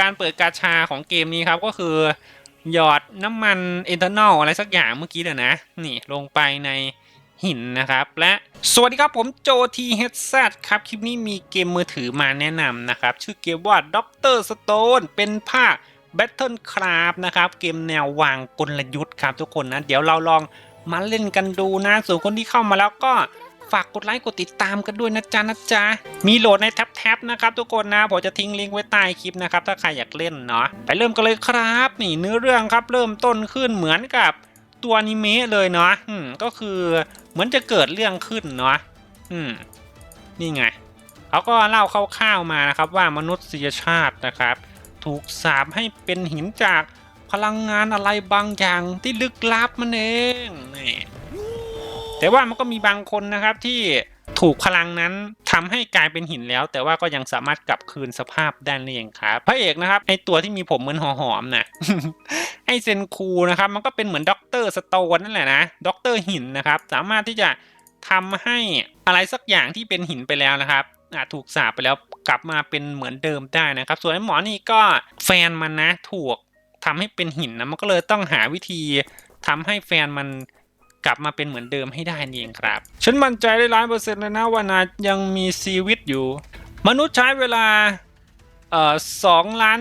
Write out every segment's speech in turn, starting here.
การเปิดกาชาของเกมนี้ครับก็คือ หยอดน้ำมันเอทานอลอะไรสักอย่างเมื่อกี้เดี๋ยวนะ นี่ลงไปในหินนะครับ และสวัสดีครับผมโจทีเฮดซครับ คลิปนี้มีเกมมือถือมาแนะนำนะครับ ชื่อเกมว่า Doctor Stone เป็นภาค Battlecraft นะครับ เกมแนววางกลยุทธ์ครับทุกคนนะ เดี๋ยวเราลองมาเล่นกันดูนะ ส่วนคนที่เข้ามาแล้วก็ ฝากกดไลค์กดติดตามกันด้วยนะจ๊ะนะจ๊ะ มีโหลดในแท็บๆนะครับทุกคนนะผมจะทิ้งลิงก์ไว้ใต้คลิปนะครับถ้าใครอยากเล่นเนาะไปเริ่มกันเลยครับนี่เนื้อเรื่องครับเริ่มต้นขึ้นเหมือนกับตัวอนิเมะเลยเนาะอืมก็คือเหมือนจะเกิดเรื่องขึ้นเนาะอืมนี่ไงเขาก็เล่าคร่าวๆมานะครับว่ามนุษยชาตินะครับ ถูกสาปให้เป็นหินจากพลังงานอะไรบางอย่างที่ลึกลับมันเองนี่ แต่ว่ามันก็มีบางคนนะครับที่ถูกพลังนั้นทำให้กลายเป็นหินแล้ว แต่ว่าก็ยังสามารถกลับคืนสภาพได้เองครับพระเอกนะครับไอตัวที่มีผมเหมือนหอมๆน่ะไอเซนคูนะครับมันก็เป็นเหมือนด็อกเตอร์สโตนนั่นแหละนะด็อกเตอร์หินนะครับสามารถที่จะทำให้อะไรสักอย่างที่เป็นหินไปแล้วนะครับอะถูกสาปไปแล้วกลับมาเป็นเหมือนเดิมได้นะครับ ส่วนหมอนี่ก็แฟนมันนะถูกทำให้เป็นหินนะมันก็เลยต้องหาวิธีทำให้แฟนมัน กลับมาเป็นเหมือนเดิมให้ได้นี่เองครับ ฉันมั่นใจได้ร้อยเปอร์เซ็นต์เลยนะว่านายยังมีชีวิตอยู่ มนุษย์ใช้เวลาเอ่อสองล้าน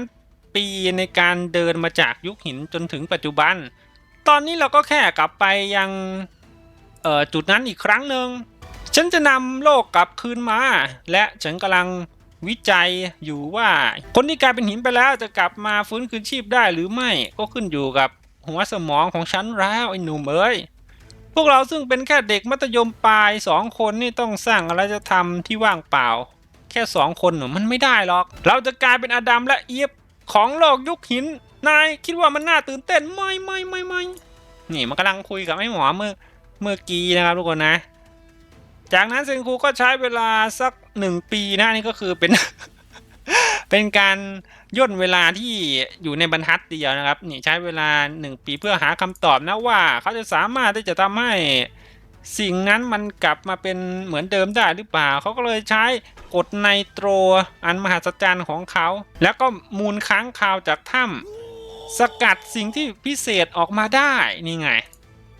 ปีในการเดินมาจากยุคหินจนถึงปัจจุบัน ตอนนี้เราก็แค่กลับไปยังเอ่อจุดนั้นอีกครั้งหนึ่งฉันจะนำโลกกลับคืนมา และฉันกำลังวิจัยอยู่ว่า คนที่กลายเป็นหินไปแล้วจะกลับมาฟื้นคืนชีพได้หรือไม่ก็ขึ้นอยู่กับหัวสมองของฉันแล้วไอ้หนุ่มเอ้ย พวกเราซึ่งเป็นแค่เด็กมัธยมปลายสองคนนี่ต้องสร้างอะไรจะทำที่ว่างเปล่า แค่สองคนหนูมันไม่ได้หรอก เราจะกลายเป็นอดัมและเอีฟของโลกยุคหิน นายคิดว่ามันน่าตื่นเต้นไหม่ไม่ไม่ไม่นี่มันกำลังคุยกับไอ้หมอเมื่อเมื่อกี้นะครับทุกคนนะ จากนั้นเซนคูก็ใช้เวลาสักหนึ่งปีนะนี่ก็คือเป็น เป็นการ ย่นเวลาที่อยู่ในบรรทัดเดียวนะครับนี่ใช้เวลาหนึ่งปีเพื่อหาคำตอบนะว่า เขาจะสามารถที่จะทำให้สิ่งนั้นมันกลับมาเป็นเหมือนเดิมได้หรือเปล่า เขาก็เลยใช้กฎไนโตรอันมหัศจรรย์ของเขา แล้วก็มูลค้างคาวจากถ้ำสกัดสิ่งที่พิเศษออกมาได้นี่ไง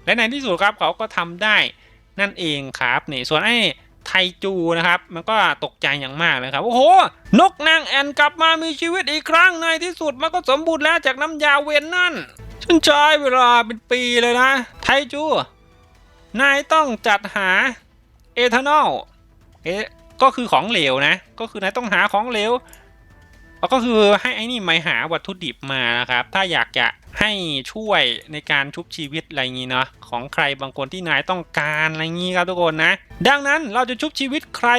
และในที่สุดครับเขาก็ทำได้นั่นเองครับนี่ส่วนไอ้ ไทจูนะครับ มันก็ตกใจอย่างมากเลยครับ โอ้โห นกนางแอ่นกลับมามีชีวิตอีกครั้งในที่สุดมันก็สมบูรณ์แล้วจากน้ำยาเวนนั่น ฉันใช้เวลาเป็นปีเลยนะ ไทจู นายต้องจัดหาเอทานอล เอะก็คือของเหลวนะ ก็คือนายต้องหาของเหลว แล้วก็คือให้ไอ้นี่มาหาวัตถุดิบมานะครับ ถ้าอยากจะให้ช่วยในการชุบชีวิตอะไรงี้เนาะของใครบางคนที่นายต้องการอะไรงี้ครับทุกคนนะ ดังนั้นเราจะชุบชีวิตใคร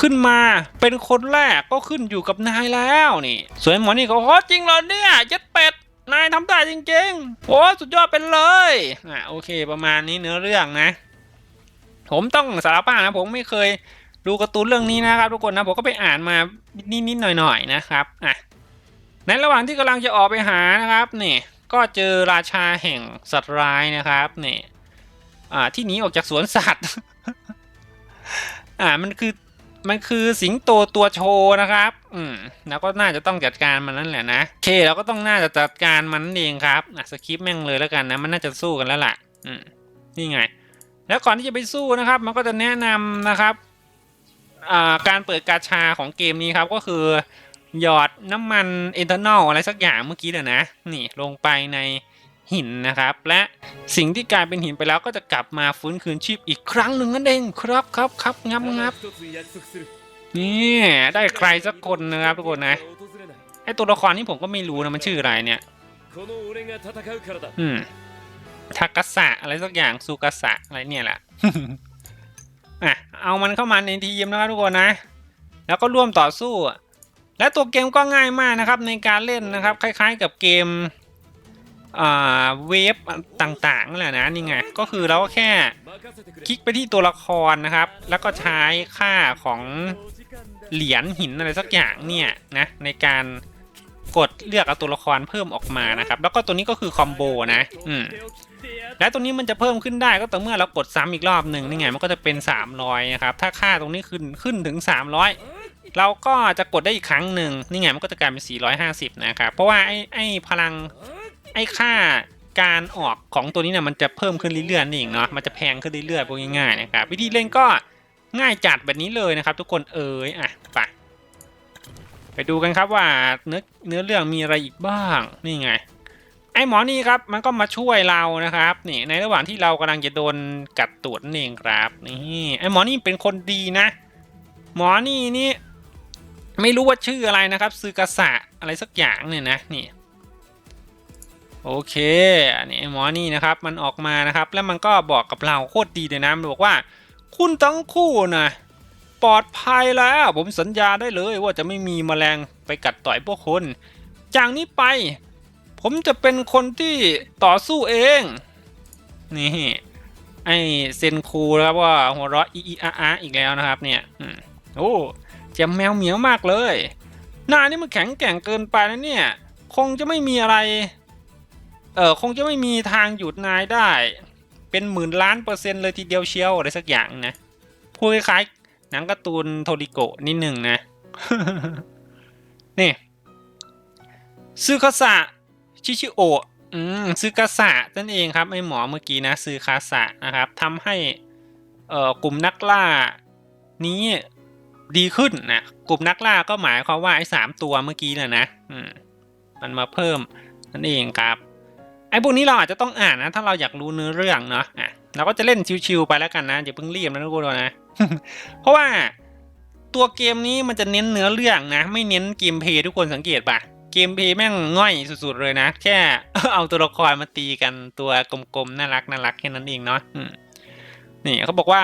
ขึ้นมาเป็นคนแรกก็ขึ้นอยู่กับนายแล้วนี่ส่วนหมอนี่เขาโอ้จริงเหรอเนี่ยเจ็ดเป็ดนายทำได้จริงๆโอ้สุดยอดเป็นเลยอะโอเคประมาณนี้เนื้อเรื่องนะ ผมต้องสารภาพนะผมไม่เคย ดูการ์ตูนเรื่องนี้นะครับทุกคนนะผมก็ไปอ่านมานิดๆหน่อยๆนะครับอะในระหว่างที่กำลังจะออกไปหานะครับนี่ก็เจอราชาแห่งสัตว์ร้ายนะครับนี่อ่าที่หนีออกจากสวนสัตว์อ่ามันคือมันคือสิงโตตัวโชว์นะครับ อืมแล้วก็น่าจะต้องจัดการมันนั่นแหละนะโอเคเราก็ต้องน่าจะจัดการมันเองครับอะสคริปต์แม่งเลยแล้วกันนะ มันน่าจะสู้กันแล้วล่ะ อืมนี่ไง แล้วก่อนที่จะไปสู้นะครับ มันก็จะแนะนำนะครับ การเปิดกาชาของเกมนี้ครับก็คือหยอดน้ำมันเอทานอลอะไรสักอย่างเมื่อกี้เดี๋ยวนะ นี่ลงไปในหินนะครับ และสิ่งที่กลายเป็นหินไปแล้วก็จะกลับมาฟื้นคืนชีพอีกครั้งหนึ่งนั่นเองครับครับครับงับงับนี่ได้ใครสักคนนะครับทุกคนนะไอตัวละครนี้ผมก็ไม่รู้นะมันชื่ออะไรเนี่ยอืมทากาสะอะไรสักอย่างซูกาสะอะไรเนี่ยแหละอะ เอามันเข้ามาในทีมนะครับทุกคนนะ แล้วก็ร่วมต่อสู้ และตัวเกมก็ง่ายมากนะครับ ในการเล่นนะครับ คล้าย ๆ กับเกมอ่าเวฟต่างๆนั่นแหละนะนี่ไงก็คือเราก็แค่คลิกไปที่ตัวละครนะครับ แล้วก็ใช้ค่าของเหรียญหินอะไรสักอย่างเนี่ยนะในการกดเลือกเอาตัวละครเพิ่มออกมานะครับ แล้วก็ตัวนี้ก็คือคอมโบนะ อืม และตัวนี้มันจะเพิ่มขึ้นได้ก็ต่อเมื่อเรากดซ้ำอีกรอบหนึ่งนี่ไงมันก็จะเป็น 300นะครับถ้าค่าตรงนี้ขึ้นขึ้นถึง 300 เราก็จะกดได้อีกครั้งหนึ่งนี่ไงมันก็จะกลายเป็น 450 นะครับเพราะว่าไอ้ไอ้พลังไอ้ค่าการออกของตัวนี้เนี่ยมันจะเพิ่มขึ้นเรื่อยๆนี่เองเนาะมันจะแพงขึ้นเรื่อยๆพูดง่ายๆนะครับวิธีเล่นก็ง่ายจัดแบบนี้เลยนะครับ ทุกคนเอ๋ยอะไปไปดูกันครับว่าเนื้อเนื้อเรื่องมีอะไรอีกบ้างนี่ไง ไอ้หมอนี่ครับมันก็มาช่วยเรานะครับนี่ในระหว่างที่เรากำลังจะโดนกัดตูดนั่นเองครับนี่ไอ้หมอนี่เป็นคนดีนะ หมอนี่นี่ไม่รู้ว่าชื่ออะไรนะครับซือกษะอะไรสักอย่างเนี่ยนะนี่โอเคอันนี้ไอ้หมอนี่นะครับมันออกมานะครับ แล้วมันก็บอกกับเราโคตรดีเลยนะมันบอกว่า คุณทั้งคู่นะปลอดภัยแล้ว ผมสัญญาได้เลยว่าจะไม่มีแมลงไปกัดต่อยพวกคุณจากนี้ไป ผมจะเป็นคนที่ต่อสู้เอง นี่ ไอเซนคูนะครับว่าหัวเราะอีอีอาอาอีกแล้วนะครับ เนี่ยโอ้เจะแมวเหมียวมากเลยหน้านี่มันแข็งแกร่งเกินไปนะเนี่ย คงจะไม่มีอะไร เออคงจะไม่มีทางหยุดนายได้ เป็นหมื่นล้านเปอร์เซ็นต์เลยทีเดียวเชียวอะไรสักอย่างนะพูดคล้ายๆหนังการ์ตูนโทริโกะนิดหนึ่งนะนี่ซึคาสะ ชิชิโอะอืมซึกาสะนั่นเองครับไอหมอเมื่อกี้นะซึคาสะนะครับทำให้เอ่อกลุ่มนักล่านี้ดีขึ้นนะกลุ่มนักล่าก็หมายความว่าไอ้สามตัวเมื่อกี้น่ะนะอืมมันมาเพิ่มนั่นเองครับไอ้พวกนี้เราอาจจะต้องอ่านนะ ถ้าเราอยากรู้เนื้อเรื่องเนาะอะเราก็จะเล่นชิวๆไปแล้วกันนะอย่าเพิ่งรีบนะทุกคนนะ เพราะว่าตัวเกมนี้มันจะเน้นเนื้อเรื่องนะ ไม่เน้นเกมเพย์ทุกคนสังเกตปะ เกมเพลย์แม่งง่อยสุดๆเลยนะ แค่เอาตัวละครมาตีกันตัวกลมๆน่ารักน่ารักแค่นั้นเองเนาะนี่เขาบอกว่า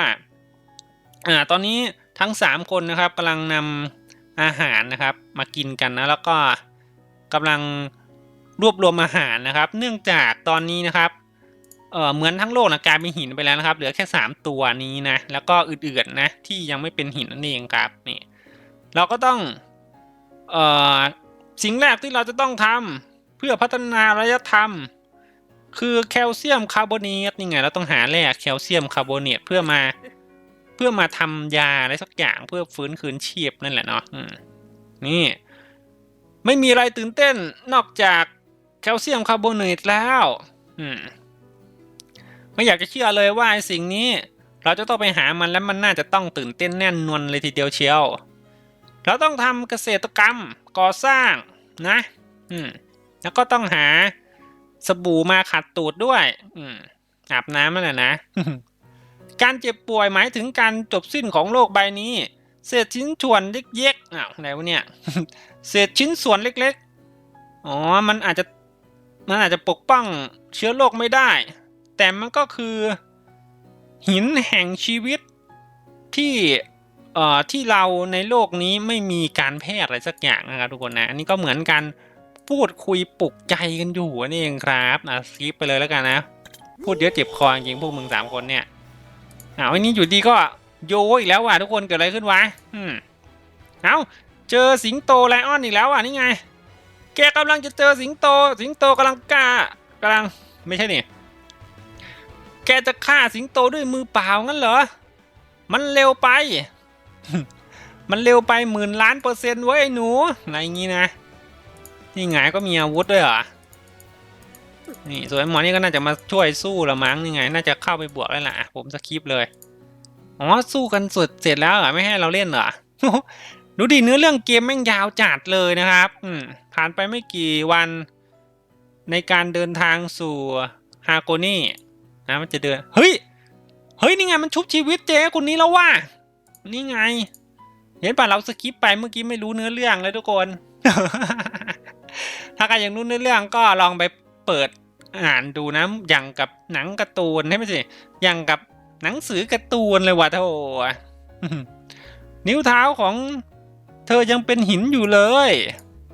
อ่าตอนนี้ทั้งสามคนนะครับกำลังนำอาหารนะครับ มากินกันนะแล้วก็กำลังรวบรวมอาหารนะครับ เนื่องจากตอนนี้นะครับเออเหมือนทั้งโลกนะกลายเป็นหินไปแล้วนะครับ เหลือแค่สามตัวนี้นะ แล้วก็อื่นๆนะที่ยังไม่เป็นหินนั่นเองครับนี่เราก็ต้องเอ่อ สิ่งแรกที่เราจะต้องทำเพื่อพัฒนาระยะธรรม คือแคลเซียมคาร์บอเนตนี่ไงเราต้องหาแร่แคลเซียมคาร์บอเนตเพื่อมาเพื่อมาทำยาอะไรสักอย่างเพื่อฟื้นคืนชีพนั่นแหละเนาะนี่ ไม่มีอะไรตื่นเต้นนอกจากแคลเซียมคาร์บอเนตแล้วอืมไม่อยากจะเชื่อเลยว่าไอ้สิ่งนี้ เราจะต้องไปหามันแล้วมันน่าจะต้องตื่นเต้นแน่นนวลเลยทีเดียวเชียว เราต้องทำเกษตรกรรมก่อสร้างนะอืมแล้วก็ต้องหาสบู่มาขัดตูดด้วย อืมอาบน้ำนั่นแหละนะ การเจ็บป่วยหมายถึงการจบสิ้นของโลกใบนี้ เศษชิ้นส่วนเล็กๆอ้าวไหนวะเนี่ยเศษชิ้นส่วนเล็กๆ อ๋อ มันอาจจะ มันอาจจะปกป้องเชื้อโรคไม่ได้ แต่มันก็คือ หินแห่งชีวิตที่ เอ่อที่เราในโลกนี้ไม่มีการแพทย์อะไรสักอย่างนะครับทุกคนนะ อันนี้ก็เหมือนกันพูดคุยปลุกใจกันอยู่นี่เองครับอะสกิปไปเลยแล้วกันนะ พูดเยอะเจ็บคอจริงพวกมึงสามคนเนี่ยอ้าวอันนี้อยู่ดีก็โยอีกแล้วว่ะทุกคนเกิดอะไรขึ้นวะอืมเอาเจอสิงโตไลออนอีกแล้วอะนี่ไง แกกำลังจะเจอสิงโต สิงโตกำลังกล้ากำลังไม่ใช่นี่แกจะฆ่าสิงโตด้วยมือเปล่างั้นเหรอ มันเร็วไป มันเร็วไปหมื่นล้านเปอร์เซ็นต์เว้ยไอหนูอะไรอย่างงี้นะนี่ไงก็มีอาวุธด้วยเหรอนี่ส่วนไอ้หมอนี่ก็น่าจะมาช่วยสู้ละมั้งนี่ไง น่าจะเข้าไปบวกแล้วล่ะอะผมสคริปเลยอ๋อสู้กันสุดเสร็จแล้วเหรอไม่ให้เราเล่นเหรอดูดิเนื้อเรื่องเกมแม่งยาวจัดเลยนะครับอืมผ่านไปไม่กี่วันในการเดินทางสู่ฮาโกนี่นะมันจะเดิน เฮ้ย เฮ้ย นี่ไงมันชุบชีวิตเจ๊คนนี้แล้วว่ะ นี่ไง เห็นป่ะเราสกิปไปเมื่อกี้ไม่รู้เนื้อเรื่องเลยทุกคน ถ้าใครอยากรู้เนื้อเรื่องก็ลองไปเปิดอ่านดูนะ อย่างกับหนังการ์ตูนใช่ไหมสิอย่างกับหนังสือการ์ตูนเลยว่ะโธ่นิ้วเท้าของเธอยังเป็นหินอยู่เลย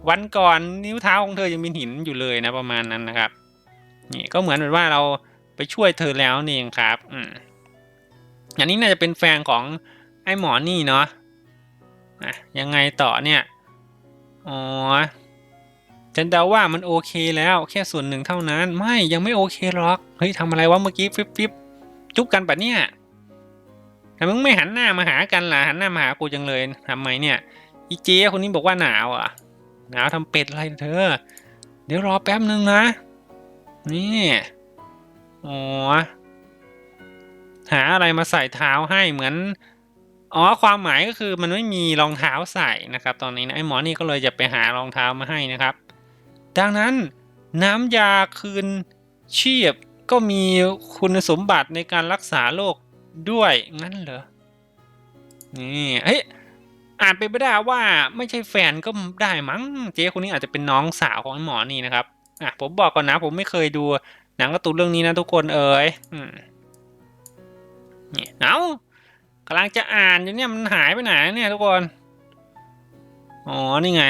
วันก่อนนิ้วเท้าของเธอยังเป็นหินอยู่เลยนะประมาณนั้นนะครับ นี่ก็เหมือนแบบว่าเราไปช่วยเธอแล้วนี่เองครับ อืมอันนี้น่าจะเป็นแฟนของ ไอ้หมอนี่เนาะอะยังไงต่อเนี่ย อ๋อฉันเดาว่ามันโอเคแล้วแค่ส่วนหนึ่งเท่านั้นไม่ยังไม่โอเคหรอก เฮ้ยทำอะไรวะเมื่อกี้ฟิบฟิบจุ๊บกันปะเนี่ยทำไมมึงไม่หันหน้ามาหากันล่ะหันหน้ามาหากูจังเลยทำไมเนี่ยอีเจคนนี้บอกว่าหนาวอะ หนาวทำเป็ดอะไรเธอ เดี๋ยวรอแป๊บนึงนะ นี่อ๋อหาอะไรมาใส่เท้าให้เหมือน อ๋อความหมายก็คือมันไม่มีรองเท้าใส่นะครับ ตอนนี้นะไอ้หมอนี่ก็เลยจะไปหารองเท้ามาให้นะครับ ดังนั้นน้ำยาคืนชีพก็มีคุณสมบัติในการรักษาโรคด้วยงั้นเหรอ นี่เฮ้ยอาจเป็นไปได้ว่าไม่ใช่แฟนก็ได้มั้งเจ๊คนนี้อาจจะเป็นน้องสาวของไอ้หมอนี่นะครับอะผมบอกก่อนนะผมไม่เคยดูหนังการ์ตูนเรื่องนี้นะทุกคนเอ๋ยอืมนี่เอา กำลังจะอ่านอยู่เนี่ยมันหายไปไหนเนี่ยทุกคน อ๋อ นี่ไง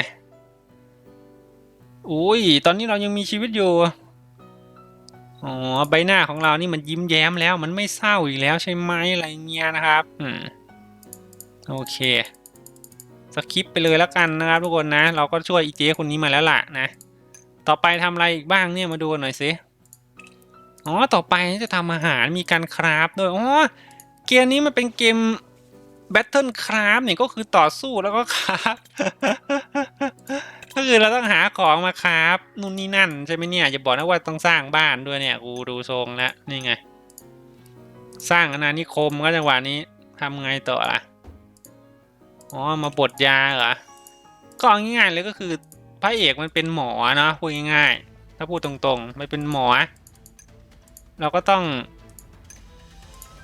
อุ้ย ตอนนี้เรายังมีชีวิตอยู่ อ๋อ ใบหน้าของเรานี่มันยิ้มแย้มแล้ว มันไม่เศร้าอีกแล้วใช่ไหมอะไรเงี้ยนะครับ อืม โอเค สคิปไปเลยแล้วกันนะครับทุกคนนะ เราก็ช่วยอีเจคนนี้มาแล้วล่ะนะ ต่อไปทำอะไรอีกบ้างเนี่ยมาดูกันหน่อยสิ อ๋อ ต่อไปจะทำอาหารมีการคราฟด้วย อ๋อ เกมนี้มันเป็นเกม Battle Craft เนี่ยก็คือต่อสู้แล้วก็คราฟก็คือเราต้องหาของมาคราฟนู่นนี่นั่นใช่ไหมเนี่ยอย่าบอกนะว่าต้องสร้างบ้านด้วยเนี่ยกูดูทรงแล้วนี่ไง สร้างอาณานิคมก็จังหวะนี้ทำไงต่อล่ะอ๋อมาบดยาเหรอก็เอาง่ายๆเลยก็คือพระเอกมันเป็นหมอเนาะพูดง่ายๆถ้าพูดตรงๆ มันเป็นหมอ เราก็ต้อง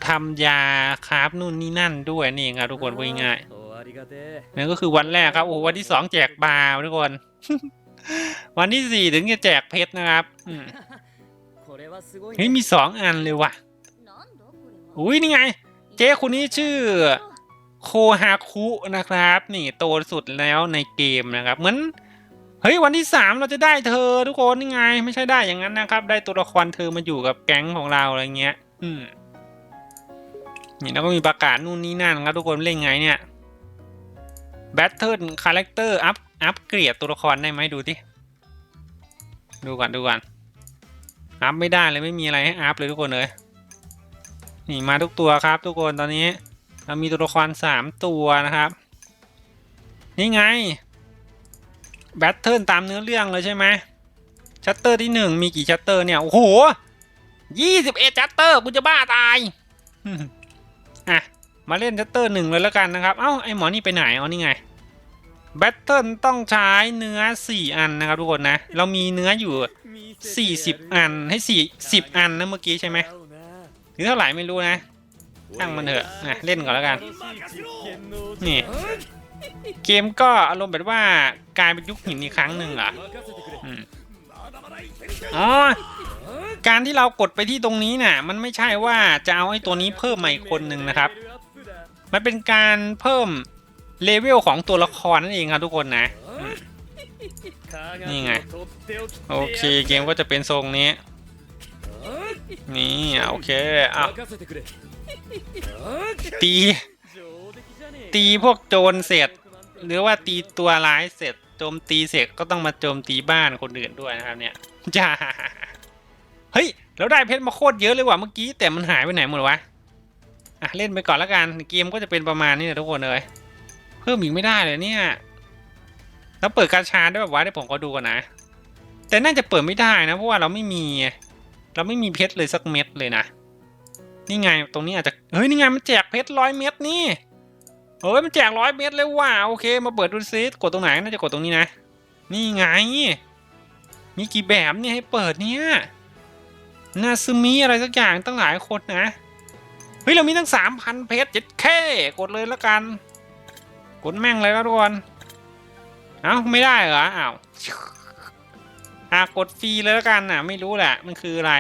ทำยาคราบนู่นนี่นั่นด้วยนี่ครับทุกคนพูดง่ายนั่นก็คือวันแรกครับโอ้วันที่สองแจกบาทุกคน วันที่สี่ถึงจะแจกเพชรนะครับเฮ้ยมีสองอันเลยว่ะอุ้ยนี่ไง เจ๊คนนี้ชื่อโคฮาคุนะครับ นี่โตสุดแล้วในเกมนะครับ เหมือนเฮ้ยวันที่สามเราจะได้เธอทุกคนนี่ไง ไม่ใช่ได้อย่างนั้นนะครับ ได้ตัวละครเธอมาอยู่กับแก๊งของเราอะไรเงี้ย อืม นี่แล้วก็มีประกาศนู่นนี่นั่นครับทุกคนเล่นไงเนี่ย Battle Character อัพอัพเกรดตัวละครได้ไหมดูที่ดูก่อนดูก่อนอัพไม่ได้เลยไม่มีอะไรให้อัพเลยทุกคนเลยนี่มาทุกตัวครับ ทุกคนตอนนี้เรามีตัวละครสามตัวนะครับ นี่ไงแบทเทิลตามเนื้อเรื่องเลยใช่ไหมชัตเตอร์ที่หนึ่งมีกี่ชัตเตอร์เนี่ย โอ้โหยี่สิบเอ็ดชัตเตอร์กูจะบ้าตาย อะมาเล่นชัตเตอร์หนึ่งเลยแล้วกันนะครับ เอ้าไอหมอนี่ไปไหนอ๋อนี่ไงแบทเทิลต้องใช้เนื้อสี่อันนะครับทุกคนนะ เรามีเนื้ออยู่สี่สิบอันให้สี่สิบอันนะเมื่อกี้ใช่ไหมหรือเท่าไหร่ไม่รู้นะช่างมันเถอะนะเล่นก่อนแล้วกัน นี่ เกมก็อารมณ์แบบว่ากลายเป็นยุคหินอีกครั้งหนึ่งเหรออ๋อ การที่เรากดไปที่ตรงนี้น่ะ มันไม่ใช่ว่าจะเอาไอ้ตัวนี้เพิ่มมาอีกคนหนึ่งนะครับ มันเป็นการเพิ่มเลเวลของตัวละครนั่นเองครับทุกคนนะ นี่ไง โอเคเกมก็จะเป็นทรงนี้ นี่โอเคอะตี ตีพวกโจรเสร็จ หรือว่าตีตัวร้ายเสร็จโจมตีเสร็จก็ต้องมาโจมตีบ้านคนอื่นด้วยนะครับเนี่ยจ้า เฮ้ยเราได้เพชรมาโคตรเยอะเลยว่ะเมื่อกี้แต่มันหายไปไหนหมดวะอะเล่นไปก่อนแล้วกันเกมก็จะเป็นประมาณนี้แหละทุกคนเลยเพิ่มอีกไม่ได้เลยเนี่ยแล้วเปิดกาชาด้แบบว่าเดี๋ยวผมก็ดูกันนะ แต่น่าจะเปิดไม่ได้นะ เพราะว่าเราไม่มี เราไม่มีเพชรเลยสักเม็ดเลยนะนี่ไงตรงนี้อาจจะเฮ้ยนี่ไงมันแจกเพชรร้อยเม็ดนี่เฮ้ยมันแจกร้อยเม็ดเลยว่ะโอเค มาเปิดดูซิกดตรงไหนน่าจะกดตรงนี้นะ นี่ไง มีกี่แบบเนี่ยให้เปิดเนี่ย นาซึมิอะไรสักอย่างตั้งหลายคนนะ เฮ้ย เรามีตั้งสามพันเพชรเจ็ดแค่กดเลยแล้วกัน กดแม่งเลยครับทุกคน เอ้า ไม่ได้เหรออ้าวอะกดฟรีเลยแล้วกันอะ ไม่รู้แหละ มันคืออะไร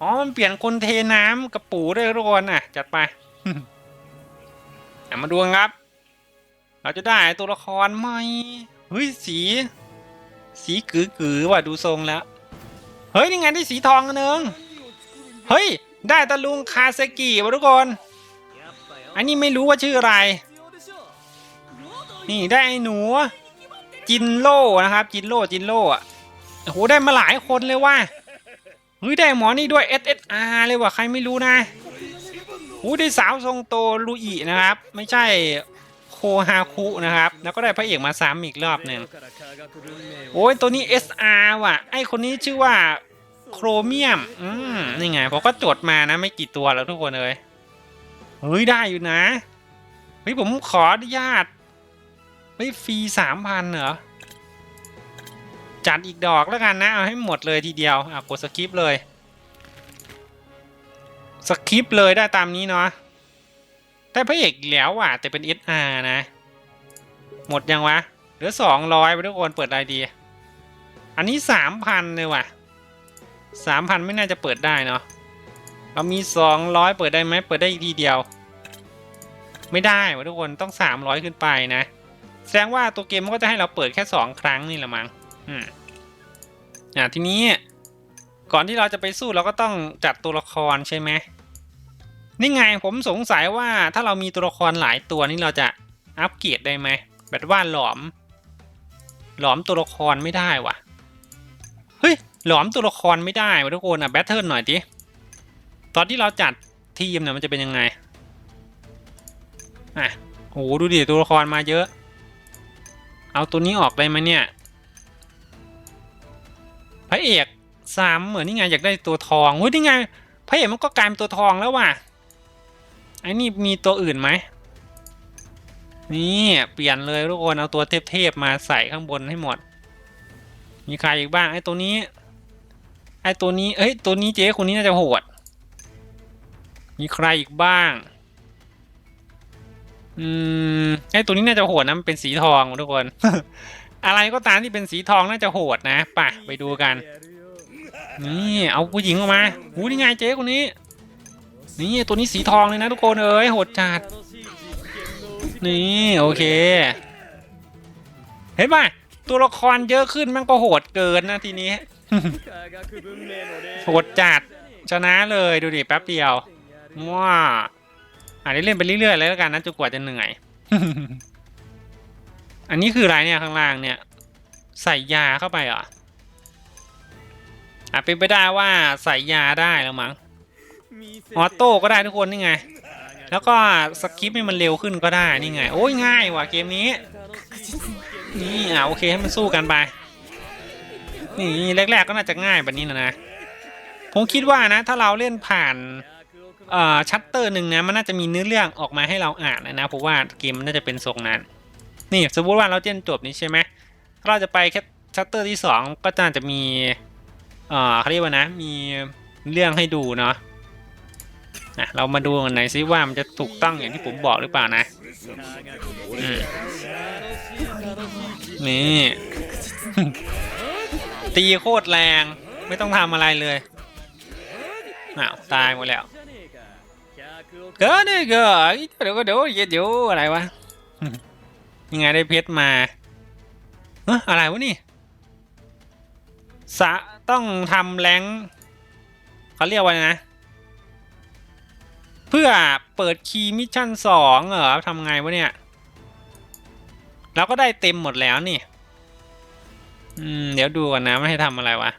อ๋อ มันเปลี่ยนคนเทน้ำกระปูด้วยทุกคนอะ จัดไปอะมาดูกันครับ เราจะได้ตัวละครใหมเฮ้ยสี สีกือกือๆว่ะดูทรงแล้ว เฮ้ย นี่ไงได้สีทองอันหนึง เฮ้ย ได้ตะลุงคาเซกิวะทุกคน อันนี้ไม่รู้ว่าชื่ออะไร นี่ได้ไอ้หนู จินโล่นะครับ จินโล่จินโล่อะโอ้โหได้มาหลายคนเลยว่ะเฮ้ยได้หมอนี่ด้วย SSR เลยว่ะใครไม่รู้นะโอ้ได้สาวทรงโตลูอีนะครับ ไม่ใช่ คฮาคุนะครับ แล้วก็ได้พระเอกมาซ้ำอีกรอบหนึ่งโอ้ยตัวนี้ SR ว่ะ ไอคนนี้ชื่อว่าโครเมียม อืมนี่ไงผมก็จดมานะไม่กี่ตัวแล้วทุกคนเลยเฮ้ยได้อยู่นะเฮ้ยผมขออนุญาต ไม่ฟรีสามพันเหรอ จัดอีกดอกแล้วกันนะ เอาให้หมดเลยทีเดียว อะกดสคริปเลยสคริปเลยได้ตามนี้เนาะ ได้พระเอกอีกแล้วว่ะ แต่เป็น SR นะ หมดยังวะ เหลือสองร้อยไปทุกคนเปิดอะไรดี อันนี้สามพันเลยว่ะสามพันไม่น่าจะเปิดได้เนาะเรามีสองร้อยเปิดได้ไหมเปิดได้อีกทีเดียว ไม่ได้วะทุกคนต้องสามร้อยขึ้นไปนะ แสดงว่าตัวเกมมันก็จะให้เราเปิดแค่สองครั้งนี่แหละมั้งอืมอ่าทีนี้ก่อนที่เราจะไปสู้เราก็ต้องจัดตัวละครใช่ไหม นี่ไงผมสงสัยว่าถ้าเรามีตัวละครหลายตัวนี่เราจะอัปเกรดได้ไหมแบบว่าหลอม หลอมตัวละครไม่ได้ว่ะเฮ้ยหลอมตัวละครไม่ได้วะทุกคนอะแบทเทิลหน่อยดิตอนที่เราจัดทีมเนี่ยมันจะเป็นยังไงอะโหดูดิตัวละครมาเยอะ เอาตัวนี้ออกได้ไหมเนี่ยพระเอกสามเหมือนนี่ไงอยากได้ตัวทองเฮ้ยนี่ไงพระเอกมันก็กลายเป็นตัวทองแล้วว่ะ ไอ้นี่มีตัวอื่นไหมนี่เปลี่ยนเลยทุกคนเอาตัวเทพๆมาใส่ข้างบนให้หมด มีใครอีกบ้างไอ้ตัวนี้ ไอ้ตัวนี้เฮ้ยตัวนี้เจ๊คนนี้น่าจะโหด มีใครอีกบ้าง อืมไอ้ตัวนี้น่าจะโหดนะเป็นสีทองทุกคน อะไรก็ตามที่เป็นสีทองน่าจะโหดนะป่ะไปดูกัน นี่เอาผู้หญิงออกมาหูนี่ไงเจ๊คนนี้ นี่ตัวนี้สีทองเลยนะทุกคนเอ้ยโหดจัด นี่โอเค เห็นป่ะตัวละครเยอะขึ้นมันก็โหดเกินนะทีนี้ โหดจัดชนะเลยดูดิแป๊บเดียวว้าอันนี้เล่นไปเรื่อยๆเลยแล้วกันนะจนกว่าจะเหนื่อย อันนี้คืออะไรเนี่ยข้างล่างเนี่ย ใส่ยาเข้าไปเหรออะเป็นไปได้ว่าใส่ยาได้แล้วมั้ง ออโต้ก็ได้ทุกคนนี่ไง แล้วก็สกิปให้มันเร็วขึ้นก็ได้นี่ไง โอ้ยง่ายว่ะเกมนี้ นี่อะโอเคให้มันสู้กันไป นี่แรกๆก็น่าจะง่ายแบบนี้นะนะ ผมคิดว่านะ ถ้าเราเล่นผ่านอ่อชัตเตอร์หนึ่งนะมันน่าจะมีเนื้อเรื่องออกมาให้เราอ่านนะนะเพราะว่าเกมน่าจะเป็นทรงนั้น นี่สมมติว่าเราเล่นจบนี้ใช่ไหมเราจะไปแค่ชัตเตอร์ที่ 2 ก็น่าจะมีอ่อเขาเรียกว่านะ มีเรื่องให้ดูเนาะ นะเรามาดูกันหน่อยซิว่ามันจะถูกต้องอย่างที่ผมบอกหรือเปล่านะนี่ตีโคตรแรงไม่ต้องทำอะไรเลยน่าตายหมดแล้วก็นี่ก็เดี๋ยวก็เดี๋ยวเย็ดอยู่อะไรวะยังไงได้เพชรมาเอ้อะไรวะนี่สะต้องทำแรงเขาเรียกว่านะ พื่อเปิดคีย์มิชชั่นสองเหรอทำไงวะเนี่ย เราก็ได้เต็มหมดแล้วนี่ อืม เดี๋ยวดูก่อนนะไม่ให้ทำอะไรวะ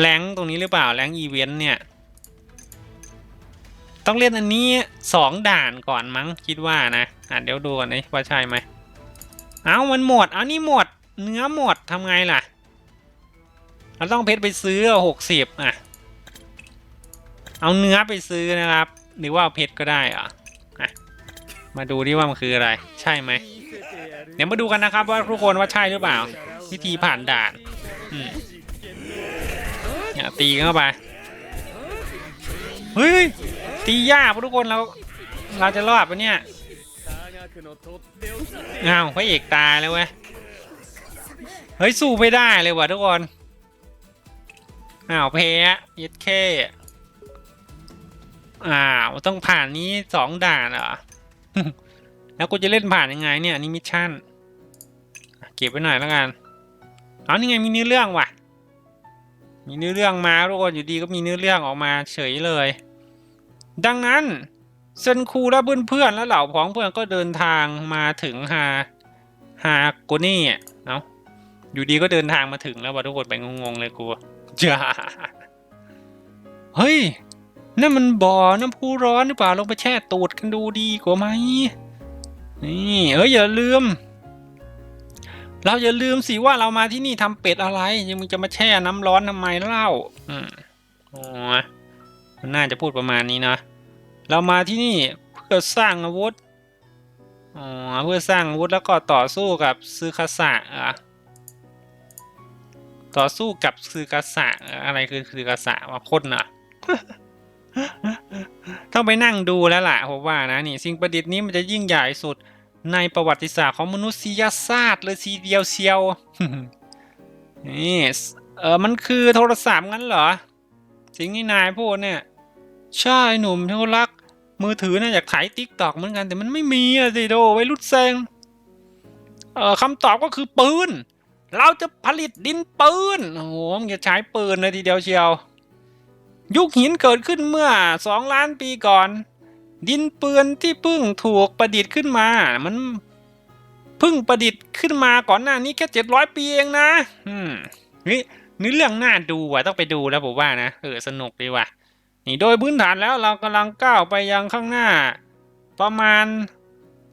แรงตรงนี้หรือเปล่า แรงอีเวนต์เนี่ย ต้องเล่นอันนี้สองด่านก่อนมั้งคิดว่านะ อะเดี๋ยวดูก่อนนะว่าใช่ไหม เอ้ามันหมดเอานี่หมด เนื้อหมดทำไงล่ะ เราต้องเพชรไปซื้อหกสิบอะ เอาเนื้อไปซื้อนะครับ หรือว่าเอาเพชรก็ได้อะมาดูดิว่ามันคืออะไร ใช่ไหมเดี๋ยวมาดูกันนะครับว่าทุกคนว่าใช่หรือเปล่าพิธีผ่านด่านเนี่ยตีเข้าไปเฮ้ยตียากทุกคนเราเราจะรอดปะเนี่ยเงาพระเอกตายแล้วเว้ยเฮ้ยสู้ไม่ได้เลยว่ะทุกคนอ้าวแพ้ยัดเข้ อ้าวต้องผ่านนี้สองด่านเหรอ แล้วกูจะเล่นผ่านยังไงเนี่ยอันนี่มิชชั่นอะเก็บไว้หน่อยแล้วกันเอานี่ไงมีเนื้อเรื่องว่ะ มีเนื้อเรื่องมาทุกคนอยู่ดีก็มีเนื้อเรื่องออกมาเฉยเลย ดังนั้นเซนคูและเพื่อนๆและเหล่าพ้องเพื่อนก็เดินทางมาถึงฮาฮาโกนี่อะเนาะอยู่ดีก็เดินทางมาถึงแล้วว่ะทุกคนไปงงๆเลยกูจ้าเฮ้ย นั่นมันบ่อน้ำพุร้อนหรือเปล่าลงไปแช่ตูดกันดูดีกว่าไหมนี่เอ้ยอย่าลืม เราอย่าลืมสิว่าเรามาที่นี่ทำเป็ดอะไรยังมึงจะมาแช่น้ำร้อนทำไมเล่าอืมอ๋อมันน่าจะพูดประมาณนี้นะเรามาที่นี่เพื่อสร้างอาวุธอ๋อเพื่อสร้างอาวุธแล้วก็ต่อสู้กับซึคาสะอะต่อสู้กับซึคาสะอะไรคือซึคาสะว่าคนอะ ต้องไปนั่งดูแล้วล่ะผมว่านะนี่สิ่งประดิษฐ์นี้มันจะยิ่งใหญ่สุดในประวัติศาสตร์ของมนุษยชาติเลยทีเดียวเชียวนี่เออมันคือโทรศัพท์งั้นเหรอ สิ่งที่นายพูดเนี่ย ใช่หนุ่มที่รัก มือถือน่าอยากถ่ายติ๊กตอกเหมือนกัน แต่มันไม่มีอะสิโดไว้รุดแซงเออคำตอบก็คือปืน เราจะผลิตดินปืนโอ้โหมันจะใช้ปืนเลยทีเดียวเชียว ยุคหินเกิดขึ้นเมื่อสองล้านปีก่อน ดินปืนที่พึ่งถูกประดิษฐ์ขึ้นมา มันพึ่งประดิษฐ์ขึ้นมาก่อนหน้านี้แค่เจ็ดร้อยปีเองนะนี่นี่เรื่องน่าดูว่ะต้องไปดูแล้วผมว่านะเออสนุกดีว่ะ นี่โดยพื้นฐานแล้วเรากำลังก้าวไปยังข้างหน้า ประมาณ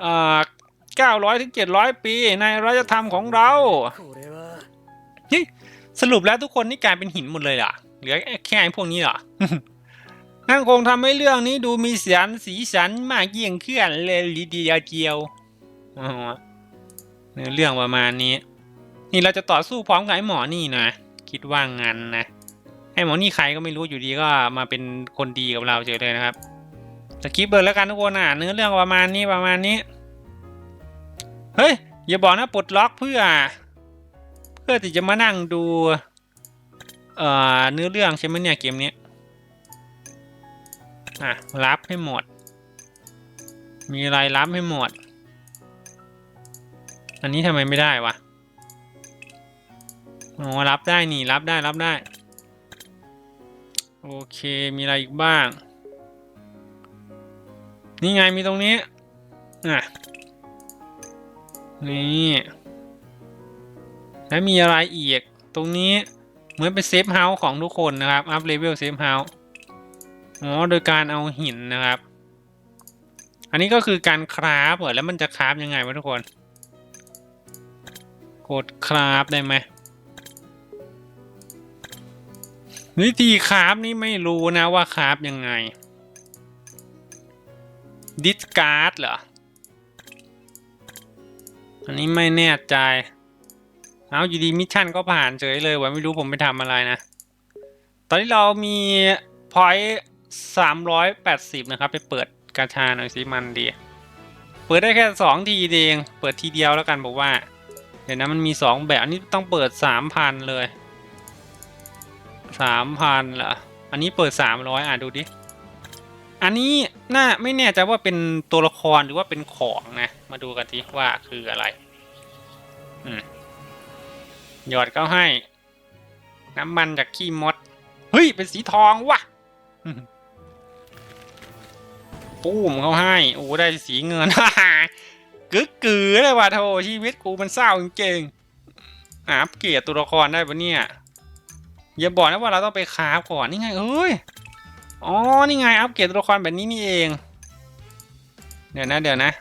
เอ่ร้อยถึงเจ็ดร้อยปีในรัชธรรมของเรานี่สรุปแล้วทุกคนนี่กลายเป็นหินหมดเลยเหรอ เหลือแค่ไอ้พวกนี้เหรอนั่นคงทำให้เรื่องนี้ดูมีเสียนสีสันมากยิ่งขึ้นเลยลีเดียเจียวเนื้อเรื่องประมาณนี้ นี่เราจะต่อสู้พร้อมกับไอ้หมอนี่นะคิดว่างั้นนะไอ้หมอนี่ใครก็ไม่รู้อยู่ดีก็มาเป็นคนดีกับเราเฉยเลยนะครับสกิปเบิร์แล้วกันทุกคนอะเนื้อเรื่องประมาณนี้ประมาณนี้ เฮ้ยอย่าบอกนะปลดล็อกเพื่อ เพื่อที่จะมานั่งดู เอ่อเนื้อเรื่องใช่ไหมเนี่ยเกมนี้อะรับให้หมด มีอะไรรับให้หมด อันนี้ทำไมไม่ได้วะอ๋อรับได้นี่รับได้รับได้ โอเคมีอะไรอีกบ้าง นี่ไงมีตรงนี้อะนี่ แล้วมีอะไรอีกตรงนี้ เหมือนเป็นเซฟเฮาส์ของทุกคนนะครับอัพเลเวลเซฟเฮาส์อ๋อโดยการเอาหินนะครับ อันนี้ก็คือการคราฟเหรอแล้วมันจะคราฟยังไงวะทุกคน กดคราฟได้ไหมวิธีคราฟนี่ไม่รู้นะว่าคราฟยังไงดิสการ์ดเหรอ อันนี้ไม่แน่ใจ เอาอยู่ดีมิชชั่นก็ผ่านเฉยเลยว่าไม่รู้ผมไปทำอะไรนะ ตอนนี้เรามีพอยต์สามร้อยแปดสิบนะครับ ไปเปิดกาชาหน่อยสิมันดี เปิดได้แค่สองทีเองเปิดทีเดียวแล้วกันบอกว่า เดี๋ยวนะมันมีสองแบบอันนี้ต้องเปิดสามพันเลยสามพันเหรออันนี้เปิดสามร้อยอะดูดิอันนี้น่าไม่แน่ใจว่าเป็นตัวละครหรือว่าเป็นของนะ มาดูกันทีว่าคืออะไร อืม หยอดเขาให้ น้ำมันจากขี้มด เฮ้ย เป็นสีทองวะปุ้มเขาให้โอ้ได้สีเงินกึกกือเลยว่ะโธชีวิตกูมันเศร้าจริงๆอัปเกียรดตัวละครได้ปะเนี่ย อย่าบอกนะว่าเราต้องไปคาฟก่อนนี่ไงเอ้ยอ๋อนี่ไงอัปเกรดตัวละครแบบนี้นี่เอง เดี๋ยวนะเดี๋ยวนะ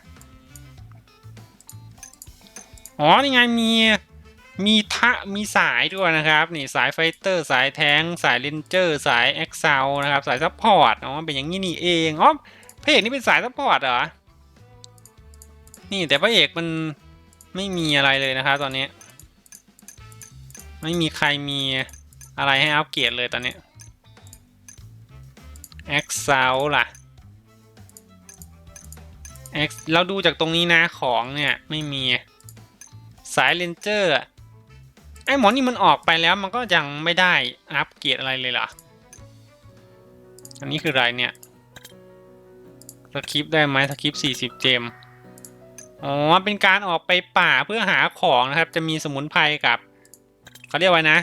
อ๋อ นี่ไงมี มีทะมีสายด้วยนะครับนี่สายไฟเตอร์ สายแทงสายเลนเจอร์ สายเอ็กซาวนะครับสายซัพพอร์ตอ๋อเป็นอย่างนี้นี่เองอ๋อพระเอกนี่เป็นสายซัพพอร์ตเหรอ นี่แต่พระเอกมันไม่มีอะไรเลยนะครับตอนนี้ ไม่มีใครมีอะไรให้อัปเกรดเลยตอนนี้ X s o u ล่ะ X เราดูจากตรงนี้นะของเนี่ย ไม่มี สายเลนเจอร์ หมอนี่มันออกไปแล้วมันก็ยังไม่ได้อัปเกรดอะไรเลยเหรอ อันนี้คืออะไรเนี่ยสคริปต์ได้ไหมสคริปต์40เจม อ๋อ เป็นการออกไปป่าเพื่อหาของนะครับ จะมีสมุนไพรกับเขาเรียกว่านะ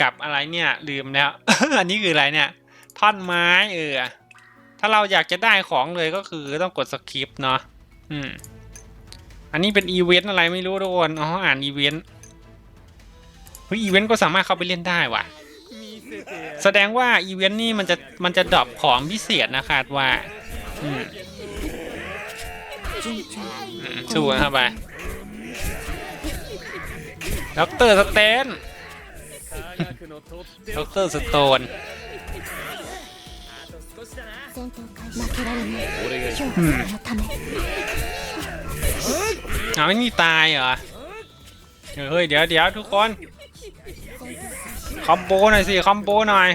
กับอะไรเนี่ย ลืมแล้ว อันนี้คืออะไรเนี่ย ท่อนไม้เออ ถ้าเราอยากจะได้ของเลยก็คือต้องกดสคริปต์เนาะ อืม อันนี้เป็นอีเวนต์อะไรไม่รู้ทุกคน อ๋อ อ่านอีเวนต์ ฮ้ยอีเวนต์ก็สามารถเข้าไปเล่นได้ว่ะ แสดงว่าอีเวนต์นี่มันจะมันจะดรอปของพิเศษนะคาดว่าอืมสู้กับไปด็อกเตอร์สเตนด็อกเตอร์สโตนเอาไม่มีตายเหรอ เฮ้ย เดี๋ยวเดี๋ยวทุกคน คอมโบหน่อยสิคอมโบหน่อย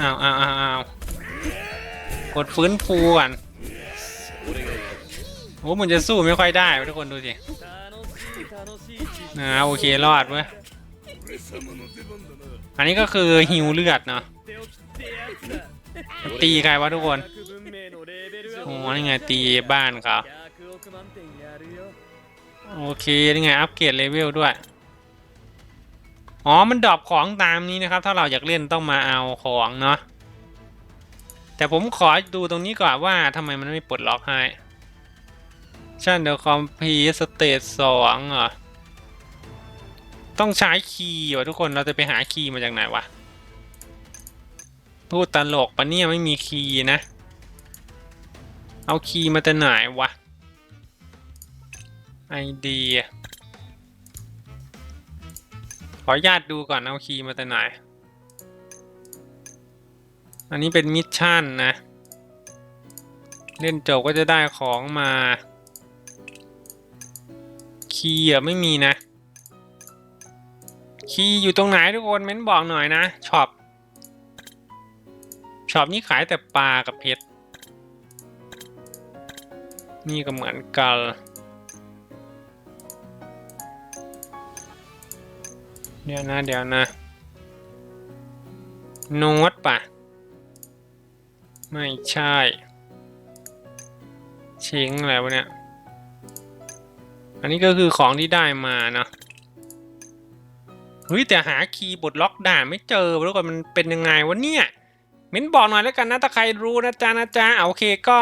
อ้าวอ้าวอ้าวกดฟื้นฟูก่อนโอ้มันจะสู้ไม่ค่อยได้ทุกคนดูสินาโอเครอดเว้ยอันนี้ก็คือฮิวเลือดเนาะตีใครวะทุกคนโอ้นี่ไงตีบ้านเขาโอเคนี่ไงอัปเกรดเลเวลด้วย อ๋อ มันดรอปของตามนี้นะครับ ถ้าเราอยากเล่นต้องมาเอาของเนาะ แต่ผมขอดูตรงนี้ก่อนว่าทำไมมันไม่ปลดล็อกให้ชั่นเดอร์คอมพีสเตจสองเหรอ ต้องใช้คีย์วะทุกคน เราจะไปหาคีย์มาจากไหนวะ พูดตลกปะเนี่ยไม่มีคีย์นะ เอาคีย์มาแต่ไหนวะไอเดีย ออนุญาตดูก่อนเอาคีย์มาแต่ไหน อันนี้เป็นมิชชั่นนะ เล่นจบก็จะได้ของมา คีย์ไม่มีนะ คีย์อยู่ตรงไหนทุกคนเม้นบอกหน่อยนะช็อปช็อปนี่ขายแต่ปลากับเพชร นี่ก็เหมือนกัน เดี๋ยวนะเดี๋ยวนะ โน้ตปะ ไม่ใช่ ชิงอะไรวะเนี่ย อันนี้ก็คือของที่ได้มาเนาะเฮ้ยแต่หาคีย์บทล็อกด่านไม่เจอแล้วก่อนมันเป็นยังไงวะเนี่ยเม้นบอกหน่อยแล้วกันนะถ้าใครรู้นะจ๊ะนะจ๊ะเอาโอเคก็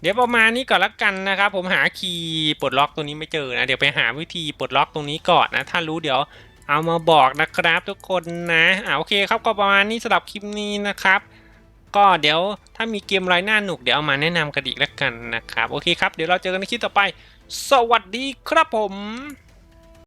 เดี๋ยวประมาณนี้ก่อนละกันนะครับ ผมหาคีย์ปลดล็อกตัวนี้ไม่เจอนะเดี๋ยวไปหาวิธีปลดล็อกตรงนี้ก่อนนะ ถ้ารู้เดี๋ยว เอามาบอกนะครับทุกคนนะอ่าโอเคครับก็ประมาณนี้สำหรับคลิปนี้นะครับ ก็เดี๋ยวถ้ามีเกมอะไรน่าหนุกเดี๋ยวเอามาแนะนำกันอีกแล้วกันนะครับ โอเคครับ เดี๋ยวเราเจอกันในคลิปต่อไป สวัสดีครับผม